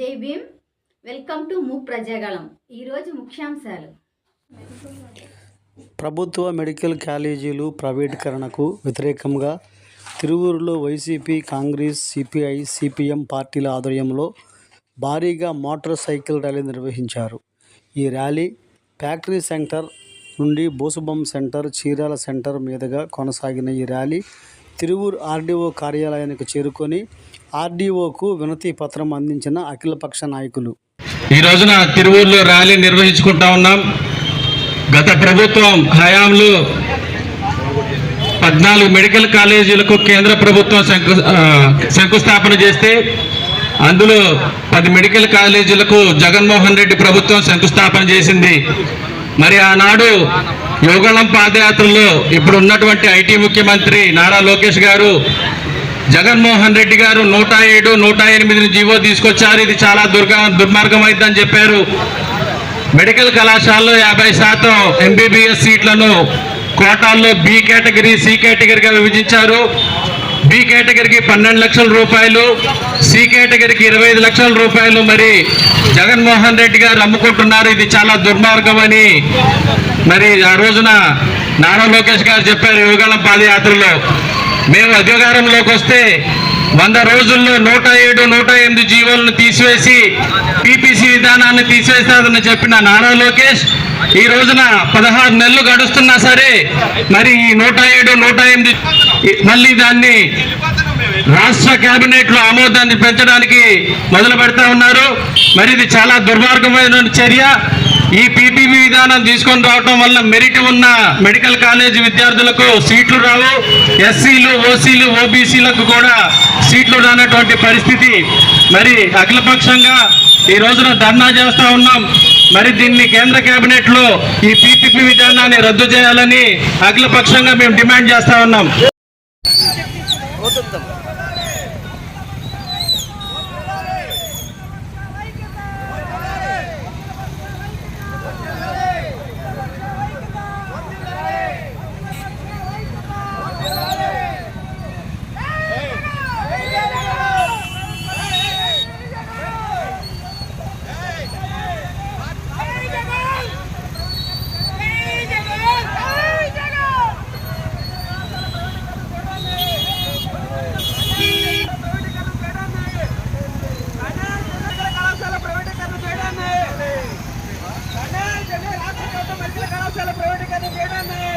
జై Bhim. Welcome to ము ప్రజాగళం. ఈరోజు ముఖ్యాంశాలు. ప్రభుత్వ మెడికల్ కాలేజీలు ప్రైవేటీకరణకు వ్యతిరేకంగా తిరువూరులో వైసీపీ కాంగ్రెస్ సిపిఐ సిపిఎం పార్టీల ఆధ్వర్యంలో భారీగా మోటార్ సైకిల్ ర్యాలీ నిర్వహించారు. ఈ ర్యాలీ ఫ్యాక్టరీ సెంటర్ నుండి బోసుబొమ్మ సెంటర్ చీరాల సెంటర్ మీదుగా కొనసాగిన ఈ ర్యాలీ తిరువూరు ఆర్డీఓ కార్యాలయానికి చేరుకొని ఆర్డీఓకు వినతి పత్రం అందించిన అఖిలపక్ష నాయకులు. ఈ రోజున తిరువూరులో ర్యాలీ నిర్వహించుకుంటా ఉన్నాం. గత ప్రభుత్వం హయాంలో పద్నాలుగు మెడికల్ కాలేజీలకు కేంద్ర ప్రభుత్వం శంకు శంకుస్థాపన చేస్తే అందులో పది మెడికల్ కాలేజీలకు జగన్మోహన్ రెడ్డి ప్రభుత్వం శంకుస్థాపన చేసింది. మరి ఆనాడు యోగళం పాదయాత్రలో ఇప్పుడు ఉన్నటువంటి ఐటీ ముఖ్యమంత్రి నారా లోకేష్ గారు జగన్మోహన్ రెడ్డి గారు నూట ఏడు నూట ఎనిమిది జీవో తీసుకొచ్చారు. ఇది చాలా దుర్గా దుర్మార్గం అయిద్దని చెప్పారు. మెడికల్ కళాశాలలో యాభై శాతం ఎంబీబీఎస్ సీట్లను కోటాల్లో బి కేటగిరీ సి కేటగిరీగా విభజించారు. బి కేటగిరీకి పన్నెండు లక్షల రూపాయలు సి కేటగిరీకి ఇరవై ఐదు లక్షల రూపాయలు మరి జగన్మోహన్ రెడ్డి గారు అమ్ముకుంటున్నారు. ఇది చాలా దుర్మార్గం అని మరి ఆ రోజున నారా లోకేష్ గారు చెప్పారు యువగలం పాదయాత్రలో. మేము అధికారంలోకి వస్తే వంద రోజుల్లో నూట ఏడు నూట ఎనిమిది జీవోలను తీసివేసి పీపీసీ విధానాన్ని తీసివేస్తారని చెప్పిన నారా లోకేష్ ఈ రోజున పదహారు నెలలు గడుస్తున్నా సరే మరి ఈ నూట ఏడు నూట ఎనిమిది మళ్ళీ దాన్ని రాష్ట్ర కేబినెట్లో ఆమోదాన్ని పెంచడానికి మొదలు పెడతా ఉన్నారు. మరి ఇది చాలా దుర్మార్గమైన చర్య. ఈ పీపీబీ విధానం తీసుకొని రావటం వల్ల మెరిట్ ఉన్న మెడికల్ కాలేజ్ విద్యార్థులకు సీట్లు రావు. ఎస్సీలు ఓసీలు ఓబీసీలకు కూడా సీట్లు రానటువంటి పరిస్థితి. మరి అఖిలపక్షంగా ఈ రోజున ధర్నా చేస్తా ఉన్నాం. మరి దీన్ని కేంద్ర కేబినెట్లో ఈ పీపీపీ విధానాన్ని రద్దు చేయాలని అఖిలపక్షంగా మేము డిమాండ్ చేస్తా ఉన్నాం. 踊ったもん రాష్ట్రాల ప్రైవేటీకరణ చేయడం